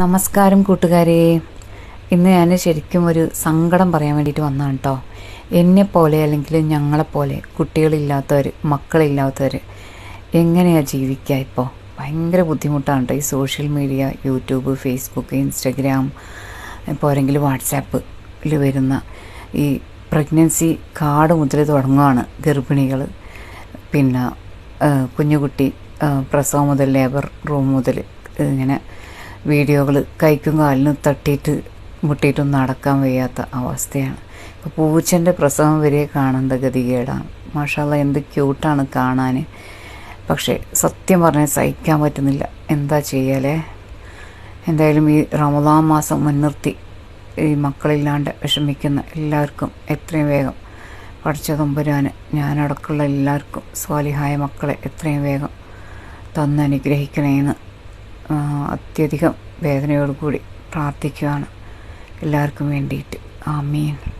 നമസ്കാരം കൂട്ടുകാരെ. ഇന്ന് ഞാൻ ശരിക്കും ഒരു സങ്കടം പറയാൻ വേണ്ടിയിട്ട് വന്നതാണ് കേട്ടോ എന്നെപ്പോലെ അല്ലെങ്കിൽ ഞങ്ങളെപ്പോലെ കുട്ടികളില്ലാത്തവർ മക്കളില്ലാത്തവർ എങ്ങനെയാണ് ജീവിക്കുക ഇപ്പോൾ ഭയങ്കര ബുദ്ധിമുട്ടാണ് കേട്ടോ ഈ social media YouTube Facebook Instagram ഇപ്പോൾ പോരെങ്കിൽ വാട്സാപ്പിൽ വരുന്ന ഈ പ്രഗ്നൻസി കാർഡ് മുതൽ തുടങ്ങുകയാണ് ഗർഭിണികൾ പിന്നെ കുഞ്ഞുകുട്ടി പ്രസവം മുതൽ ലേബർ റൂം മുതൽ ഇങ്ങനെ വീഡിയോകൾ കൈക്കും കാലിനും തട്ടിയിട്ട് മുട്ടിയിട്ടൊന്നും നടക്കാൻ വയ്യാത്ത അവസ്ഥയാണ്. ഇപ്പോൾ പൂച്ചന്റെ പ്രസവം വരെ കാണേണ്ട ഗതികേടാണ് മാഷാല്ല എന്ത് ക്യൂട്ടാണ് കാണാൻ പക്ഷേ സത്യം പറഞ്ഞാൽ സഹിക്കാൻ പറ്റുന്നില്ല. എന്താ ചെയ്യലേ? എന്തായാലും ഈ റമദാൻ മാസം മുൻനിർത്തി ഈ മക്കളില്ലാണ്ട് വിഷമിക്കുന്ന എല്ലാവർക്കും എത്രയും വേഗം പഠിച്ച തമ്പുരാന് ഞാനടക്കമുള്ള എല്ലാവർക്കും സ്വാലിഹായ മക്കളെ എത്രയും വേഗം തന്ന് അനുഗ്രഹിക്കണേന്ന് ആ, അത്യധികം വേദനയോടുകൂടി പ്രാർത്ഥിക്കുകയാണ് എല്ലാവർക്കും വേണ്ടിയിട്ട്. ആമീൻ.